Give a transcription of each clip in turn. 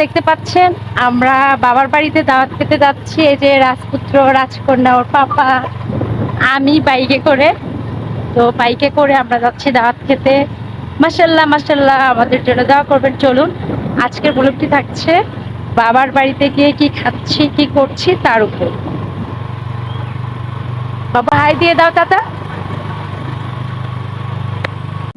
দেখতে পাচ্ছেন, আমরা বাবার বাড়িতে দাওয়াত খেতে যাচ্ছি, এই যে রাজপুত্র, রাজকন্যা, ওর পাপা। আমি বাইকে করে, তো বাইকে করে আমরা যাচ্ছি দাওয়াত খেতে। মাসাল্লাহ মাসাল্লাহ আমাদের জন্য দেওয়া করবেন। চলুন, আজকের ব্লগটি থাকছে, বাবার বাড়িতে গিয়ে কি খাচ্ছি, কি করছি, তার উপর। বাবা, হাই দিয়ে দাও, চাচা।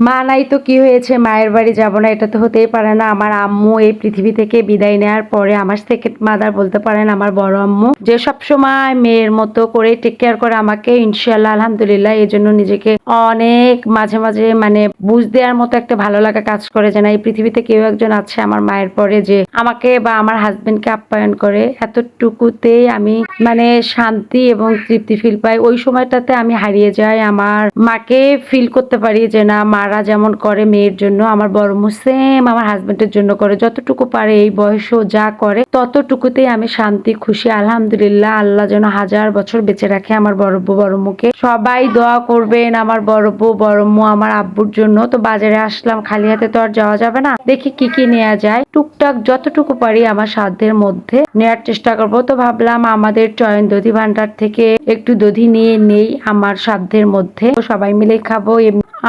মা নাই তো কি হয়েছে? মায়ের বাড়ি যাব না, এটা তো হতেই পারে না। আমার আম্মু এই পৃথিবী থেকে বিদায় নেওয়ার পরে আমার থেকে মাদার বলতে পারেন আমার বড় আম্মু, যে সব সময় মেয়ের মতো করে টেক কেয়ার করে আমাকে। ইনশাল্লাহ আলহামদুলিল্লাহ, এই জন্য নিজেকে অনেক মাঝে মাঝে মানে বুঝ দেওয়ার মতো একটা ভালো লাগা কাজ করে যে না, এই পৃথিবীতে কেউ একজন আছে আমার মায়ের পরে যে আমাকে বা আমার হাজবেন্ডকে আপ্যায়ন করে। এতটুকুতেই আমি মানে শান্তি এবং তৃপ্তি ফিল পাই। ওই সময়টাতে আমি হারিয়ে যাই, আমার মাকে ফিল করতে পারি যে না, মারা যেমন করে মেয়ের জন্য, আমার বড় সেম আমার হাজবেন্ডের জন্য করে। যতটুকু পারে এই বয়সও যা করে, ততটুকুতেই আমি শান্তি, খুশি, আলহামদুলিল্লাহ, আল্লাহ যেন হাজার বছর বেঁচে রাখে আমার বড় বউ, বড় মুখে। সবাই দোয়া করবেন আমার বড় বউ, বড় মু, আমার আব্বুর জন্য। তো বাজারে আসলাম, খালি হাতে তো আর যাওয়া যাবে না। দেখি কি কি নেওয়া যায়। টুকটাক যতটুকু পারি আমার সাধ্যের মধ্যে নেওয়ার চেষ্টা করব। তো ভাবলাম আমাদের চয়ন দধি ভান্ডার থেকে একটু দধি নিয়ে নেই আমার সাধ্যের মধ্যে। সবাই মিলে খাব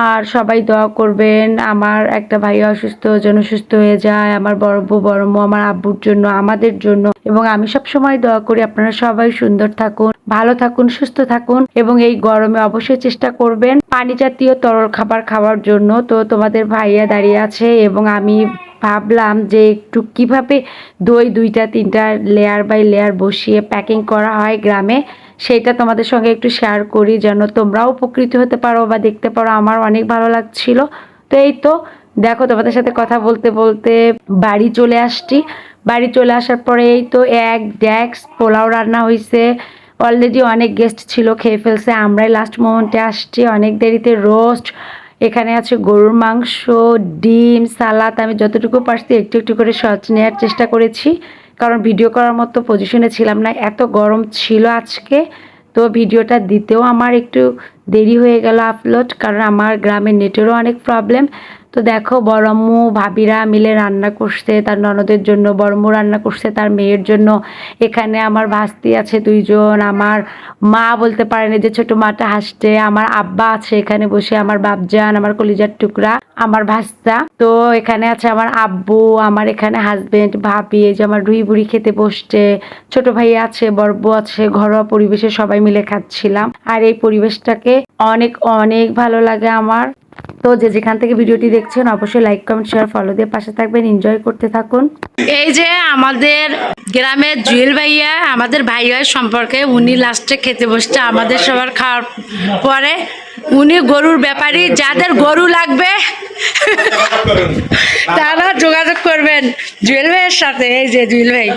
আর সবাই দোয়া করবেন। আমার একটা ভাই অসুস্থ, যেন সুস্থ হয়ে যায়। আমার বড় বউ, বড় মু, আমার আব্বুর জন্য, আমাদের জন্য। এবং আমি সব সময় দোয়া করি, আপনারা সবাই সুন্দর থাকুন, ভালো থাকুন, সুস্থ থাকুন। এবং এই গরমে অবশ্যই চেষ্টা করবেন পানি জাতীয় তরল খাবার খাওয়ার জন্য। তো তোমাদের ভাইয়া দাঁড়িয়ে আছে এবং আমি ভাবলাম যে একটু কীভাবে দই দুইটা, তিনটা লেয়ার বাই লেয়ার বসিয়ে প্যাকিং করা হয় গ্রামে। সেটা তোমাদের সঙ্গে একটু শেয়ার করি যেন তোমরাও উপকৃত হতে পারো বা দেখতে পারো। আমার অনেক ভালো লাগছিল। তো এই তো, দেখো তোমাদের সাথে কথা বলতে বলতে বাড়ি চলে আসছি। বাড়ি চলে আসার পরে এই তো এক ড্যাক্স পোলাও রান্না হয়েছে অলরেডি অনেক গেস্ট ছিল, খেয়ে ফেলছে। আমরাই লাস্ট মোমেন্টে আসছি। অনেক দেরিতে রোস্ট এখানে আছে গরুর মাংস, ডিম, সালাদ। আমি যতটুকু পারছি একটু একটু করে শর্ট নেওয়ার চেষ্টা করেছি। কারণ ভিডিও করার মতো পজিশনে ছিলাম না, এত গরম ছিল আজকে, তো ভিডিওটা দিতেও আমার একটু দেরি হয়ে গেল আপলোড কারণ আমার গ্রামের নেটেরও অনেক প্রবলেম তো দেখো, বড়ম্মু, ভাবিরা মিলে রান্না করছে, তার ননদের জন্য, বড়ম্মু রান্না করছে, তার মেয়ের জন্য। এখানে আমার ভাস্তি আছে দুইজন, আমার মা বলতে পারেনি যে ছোট মাটা হাসছে, আমার আব্বা আছে এখানে বসে, আমার বাপজান, আমার কলিজার টুকরা, আমার ভাস্তা। তো এখানে আছে আমার আব্বু, আমার এখানে হাজবেন্ড ভাবি যে আমার রুই বুড়ি খেতে বসছে, ছোট ভাই আছে বর্ব আছে, ঘরোয়া পরিবেশে সবাই মিলে খাচ্ছিলাম। আর এই পরিবেশটাকে অনেক অনেক ভালো লাগে আমার। তো যে যেখান থেকে ভিডিওটি দেখছেন, অবশ্যই লাইক কমেন্ট শেয়ার ফলো দিয়ে পাশে থাকবেন এনজয় করতে থাকুন। এই যে আমাদের গ্রামের জুয়েল ভাইয়া, আমাদের ভাইয়ার সম্পর্কে উনি লাস্টে খেতে বসছে আমাদের সবার খাওয়ার পরে। উনি গরুর ব্যাপারী, যাদের গরু লাগবে, তারা যোগাযোগ করবেন জুয়েল ভাইয়ের সাথে। এই যে জুয়েল ভাই।